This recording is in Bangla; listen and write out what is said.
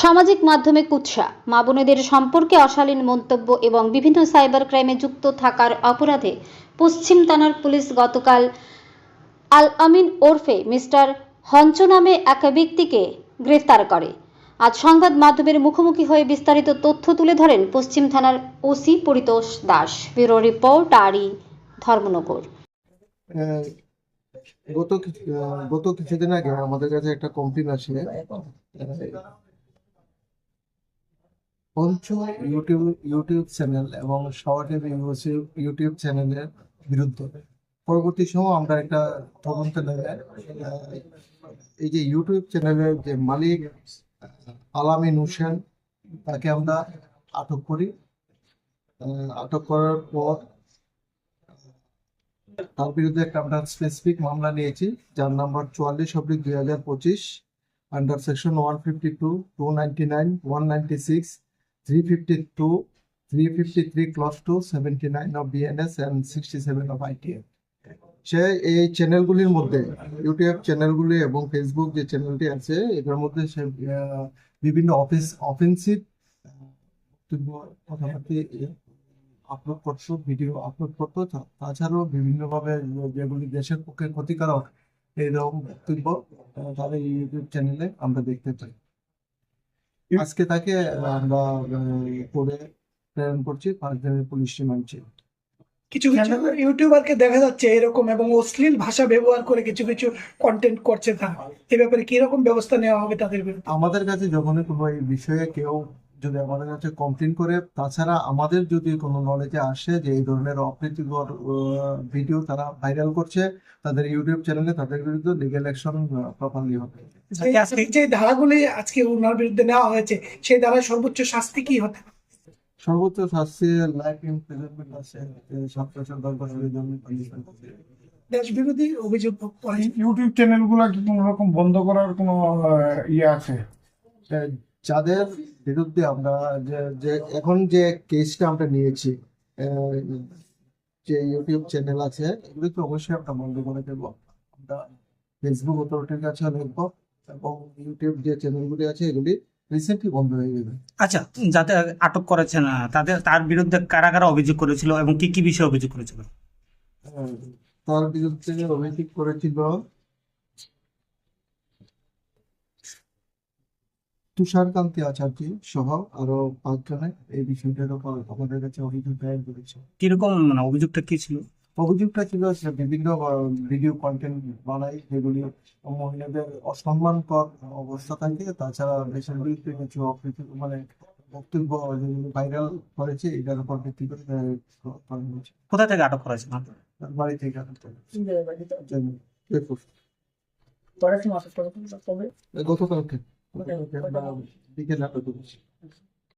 সামাজিক মাধ্যমে কুৎসা মা বোনেদের সম্পর্কে অশালীন মন্তব্য এবং বিভিন্ন সাইবার ক্রাইমে যুক্ত থাকার অপরাধে পশ্চিম থানার পুলিশ গতকাল আল আমিন ওরফে মিস্টার হঞ্চ নামে এক ব্যক্তিকে গ্রেফতার করে। আজ সংবাদ মাধ্যমের মুখোমুখি হয়ে বিস্তারিত তথ্য তুলে ধরেন পশ্চিম থানার OC Paritosh Das. Bureau report আরই ধর্মনগর। গত গত কিছুদিন আগে আমাদের কাছে একটা কমপ্লেন আসে। আহ, পঞ্চ ইউটিউব ইউটিউব চ্যানেল এবং শর্ট ইউটিউব চ্যানেলের বিরুদ্ধে। পরবর্তী সময় আমরা একটা তদন্ত এই যে ইউটিউব চ্যানেলের যে মালিক আলামিন হোসেন তাকে আমরা আটক করি। আটক করার পর তার বিরুদ্ধে একটা আমরা স্পেসিফিক মামলা নিয়েছি যার নাম্বার চুয়াল্লিশ অব্লিক দুই হাজার পঁচিশ under section one fifty two two ninety nine one ninety six three fifty two three fifty three clause two seventy nine of BNS and sixty seven of ITF সে এই চ্যানেলগুলির মধ্যে ইউটিউব চ্যানেলগুলি এবং ফেসবুক যে চ্যানেলটি আছে, এটার মধ্যে সে বিভিন্ন অফিস অফেন্সিভ বক্তব্য, কথাবার্তা আপলোড করছ ভিডিও আপলোড করতো তাছাড়াও বিভিন্নভাবে যেগুলি দেশের পক্ষে ক্ষতিকারক এইরকম বক্তব্য তাদের ইউটিউব চ্যানেলে আমরা দেখতে পাই। আজকে তাকে আমরা করে প্রেরণ করছি পাঁচ দিনের পুলিশ রিমান্ড কিছু কিছু ইউটিউবারকে দেখা যাচ্ছে এরকম এবং অশ্লীল ভাষা ব্যবহার করে কিছু কিছু কন্টেন্ট করছে তারা। এ ব্যাপারে কি রকম ব্যবস্থা নেওয়া হবে তাদের বিরুদ্ধে? আমাদের কাছে যখনই কোনো এই বিষয়ে কেউ যদি আমাদের কাছে কমপ্লেন করে তাছাড়া আমাদের যদি কোনো নলেজে আসে যে এই ধরনের অপ্রীতিকর ভিডিও তারা ভাইরাল করছে তাদের ইউটিউব চ্যানেলে তাদের বিরুদ্ধে লিগেল অ্যাকশন প্রপারলি হবে। যে- ধারাগুলি আজকে ওনার বিরুদ্ধে নেওয়া হয়েছে সেই ধারায় সর্বোচ্চ শাস্তি কি হতে সর্বোচ্চ শাস্তি লাইফ ইমপ্রিজনমেন্ট আছে সাত বছর দশ বছরের জন্য দেশ বিরোধী অভিযোগ ইউটিউব চ্যানেলগুলো কি কোনো রকম বন্ধ করার কোনো আহ, ইয়ে আছে? যাদের বিরুদ্ধে আমরা যে এখন যে কেসটা আমরা নিয়েছি যে ইউটিউব চ্যানেল আছে এগুলি তো অবশ্যই আমরা বন্ধ করে দেব। আমরা ফেসবুক অথরিটির কাছে লিখব এবং ইউটিউব যে চ্যানেলগুলি আছে এগুলি রিসেন্টলি বন্ধ হয়ে যাবে। আচ্ছা যাতে আটক করেছেন আহ, তাদের তার বিরুদ্ধে কারা কারা অভিযোগ করেছিল এবং কি কি বিষয়ে অভিযোগ করেছিল? তার বিরুদ্ধে অভিযোগ করেছিল তুষারকান্তি আচার্য সহ আরও পাঁচজনে এই বিষয়টার উপর আমাদের কাছে অভিযোগ দায়ের করেছে। কীরকম মানে অভিযোগটা কি ছিল? অভিযোগটা ছিল যে বিভিন্ন ভিডিও কন্টেন্ট বানাই যেগুলি মহিলাদের অসম্মানকর অবস্থা থাকে। তাছাড়া দেশের বিরুদ্ধে কিছু মানে বক্তব্য যেগুলি ভাইরাল করেছে এটার উপর ভিত্তি করে। কোথা থেকে আটক করেছেন তার বাড়ি থেকে পড়াশোনা কবে? গতকালকে। Bikin apa tuh?